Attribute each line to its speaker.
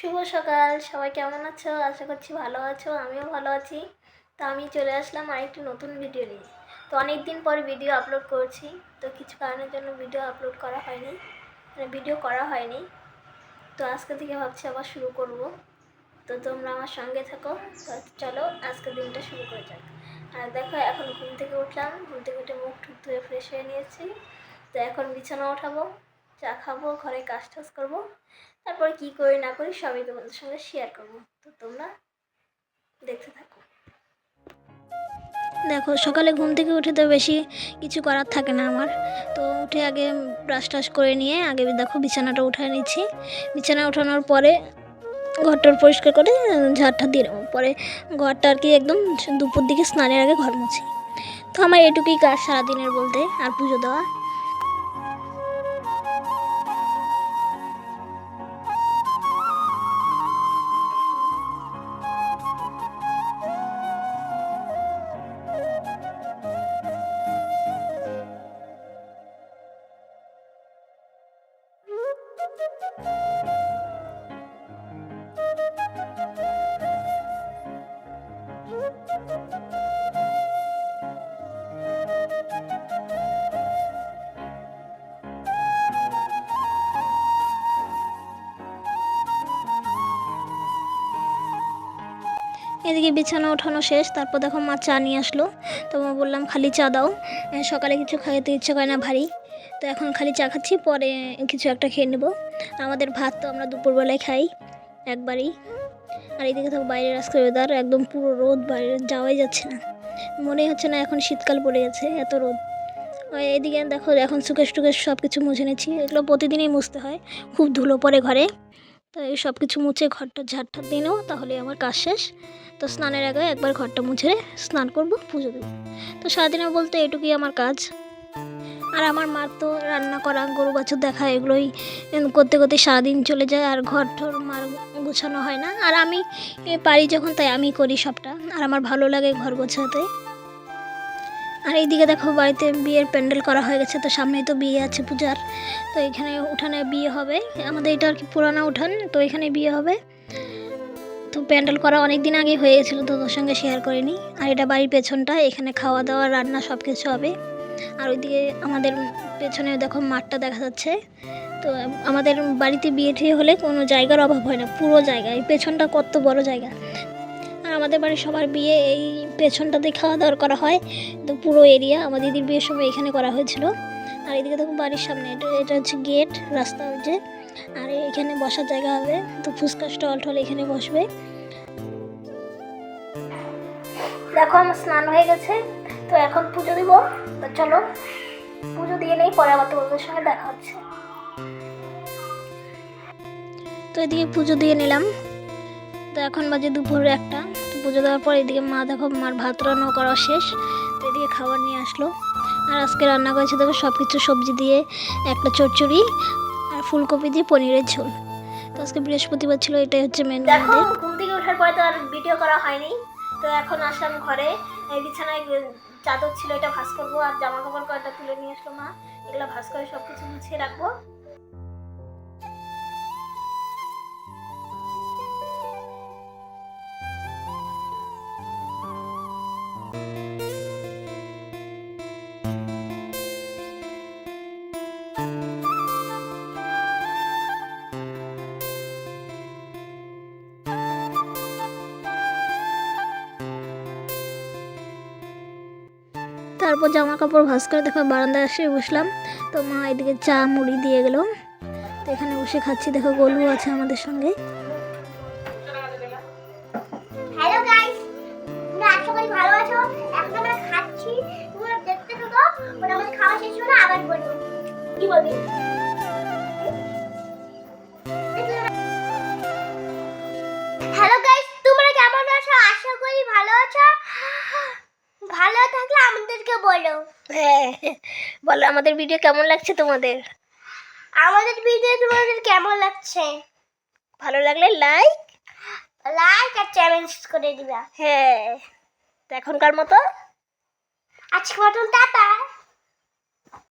Speaker 1: শুভ সকাল। সবাই কেমন আছো? আশা করছি ভালো আছো, আমিও ভালো আছি। তো আমি চলে আসলাম আরেকটি নতুন ভিডিও নিয়ে। তো অনেক দিন পর ভিডিও আপলোড করছি, তো কিছু কারণের জন্য ভিডিও আপলোড করা হয়নি মানে ভিডিও করা হয়নি। তো আজকে থেকে ভাবছি আবার শুরু করব। তো তোমরা আমার সঙ্গে থাকো। তো চলো আজকের দিনটা শুরু করে যাক। আর দেখো, এখন ঘুম থেকে উঠলাম। ঘুম থেকে উঠে মুখ টুক ধুয়ে ফ্রেশ হয়ে নিয়েছি। তো এখন বিছানা ওঠাবো। চা খাব, ঘরে কাজ টাজ করব। তারপর কি করি না করি সবই তোমাদের সঙ্গে শেয়ার করব। তো তোমরা দেখতে থাকো। দেখো, সকালে ঘুম থেকে উঠে তো বেশি কিছু করার থাকে না আমার। তো উঠে আগে ব্রাশ টাশ করে নিয়ে আগে দেখো বিছানাটা উঠায় নিচ্ছি। বিছানা উঠানোর পরে ঘরটার পরিষ্কার করে ঝাড়টা দিয়ে নেব। পরে ঘরটা আর কি একদম দুপুর দিকে স্নানের আগে ঘর মুছি। তো আমার এটুকুই কাজ সারাদিনের বলতে, আর পুজো দেওয়া। এদিকে বিছানা ওঠানো শেষ, তারপর দেখো মা চা নিয়ে আসলো। তো মা বললাম, খালি চা দাও। সকালে কিছু খাইতে ইচ্ছে করে না ভারী। তো এখন খালি চা খাচ্ছি, পরে কিছু একটা খেয়ে নেব। আমাদের ভাত তো আমরা দুপুরবেলায় খাই, একবারই। আর এদিকে তো বাইরের আজকে ওয়েদার একদম পুরো রোদ, বাইরে যাওয়াই যাচ্ছে না। মনে হচ্ছে না এখন শীতকাল পড়ে গেছে, এত রোদ। ওই এদিকে দেখো, এখন সুকেশ টুকেশ সব কিছু মুছে নিচ্ছি। এগুলো প্রতিদিনই মুছতে হয়, খুব ধুলো পড়ে ঘরে। তো এই সব কিছু মুছে ঘরটা ঝাড়টা দিয়ে নেব তাহলে আমার কাজ শেষ। তো স্নানের আগে একবার ঘরটা মুছে স্নান করব, পুজো দেবো। তো সারাদিনে বলতে এটুকুই আমার কাজ। আর আমার মার তো রান্না করা গরু বাছুর দেখা, এগুলোই করতে করতে সারাদিন চলে যায় আর ঘর ঠোর মার গোছানো হয় না। আর আমি পারি যখন, তাই আমি করি সবটা। আর আমার ভালো লাগে ঘর গোছাতে। আর এইদিকে দেখো, বাড়িতে বিয়ের প্যান্ডেল করা হয়ে গেছে, তো সামনেই তো বিয়ে আছে পূজার। তো এখানে উঠানে বিয়ে হবে। আমাদের এটা আর কি পুরানো উঠান, তো এখানে বিয়ে হবে। তো প্যান্ডেল করা অনেক দিন আগে হয়ে গেছিল, তো তোর সঙ্গে শেয়ার করিনি। আর এটা বাড়ির পেছনটা এখানে খাওয়া দাওয়া, রান্না সব কিছু হবে। আর ওইদিকে আমাদের পেছনে দেখো মাঠটা দেখা যাচ্ছে। তো আমাদের বাড়িতে বিয়ে টিয়ে হলে কোনো জায়গার অভাব হয় না, পুরো জায়গা। এই পেছনটা কত বড় জায়গা। আর আমাদের বাড়ির সবার বিয়ে এই পেছনটাতে খাওয়া দাওয়া করা হয়। তো পুরো এরিয়া আমার দিদির বিয়ের সময় এখানে করা হয়েছিল। আর এদিকে দেখো বাড়ির সামনে, এটা এটা হচ্ছে গেট, রাস্তা হচ্ছে আর এখানে বসার জায়গা হবে। তো ফুচকা স্টল টল এখানে বসবে। দেখো আমার স্নান হয়ে গেছে তো এখন পুজো দিব। তো চলো পুজো দিয়ে নেই পরে আবার তোমাদের সঙ্গে দেখা হচ্ছে। তো এদিকে পুজো দিয়ে নিলাম। তো এখন বাজে দুপুর একটা তো পুজো দেওয়ার পর এদিকে মা দেখো মার ভাত রান্না করা শেষ তো এদিকে খাবার নিয়ে আসলো। আর আজকে রান্না করেছে দেখো সব কিছু সবজি দিয়ে একটা চচ্চড়ি আর ফুলকপি দিয়ে পনিরের ঝোল। তো আজকে বৃহস্পতিবার ছিল এটাই হচ্ছে মেন দেখো ঘুম থেকে ওঠার পরে তো আর ভিডিও করা হয়নি। তো এখন আসলাম ঘরে। বিছানায় চাদর ছিল, এটা ভাস করব, আর জামা কাপড় কয়টা তুলে নিয়ে আসলো মা। এগুলো ভাস করে সব কিছু মুছিয়ে রাখব। তারপর জামা কাপড় ভাস করে দেখো বারান্দায় এসে বসলাম। তো মা এদিকে চা মুড়ি দিয়ে গেল। তো এখানে বসে খাচ্ছি। দেখো গোলু আছে আমাদের সঙ্গে।
Speaker 2: আবার বলব। কি বলবি? বলো।
Speaker 1: হ্যাঁ। বলো আমাদের ভিডিও কেমন লাগছে তোমাদের?
Speaker 2: আমাদের ভিডিও তোমাদের কেমন লাগছে?
Speaker 1: ভালো লাগলে লাইক
Speaker 2: লাইক আর চ্যালেঞ্জ করে দিবা।
Speaker 1: হ্যাঁ। তো এখনকার মতো?
Speaker 2: আজকে মতন টাটা।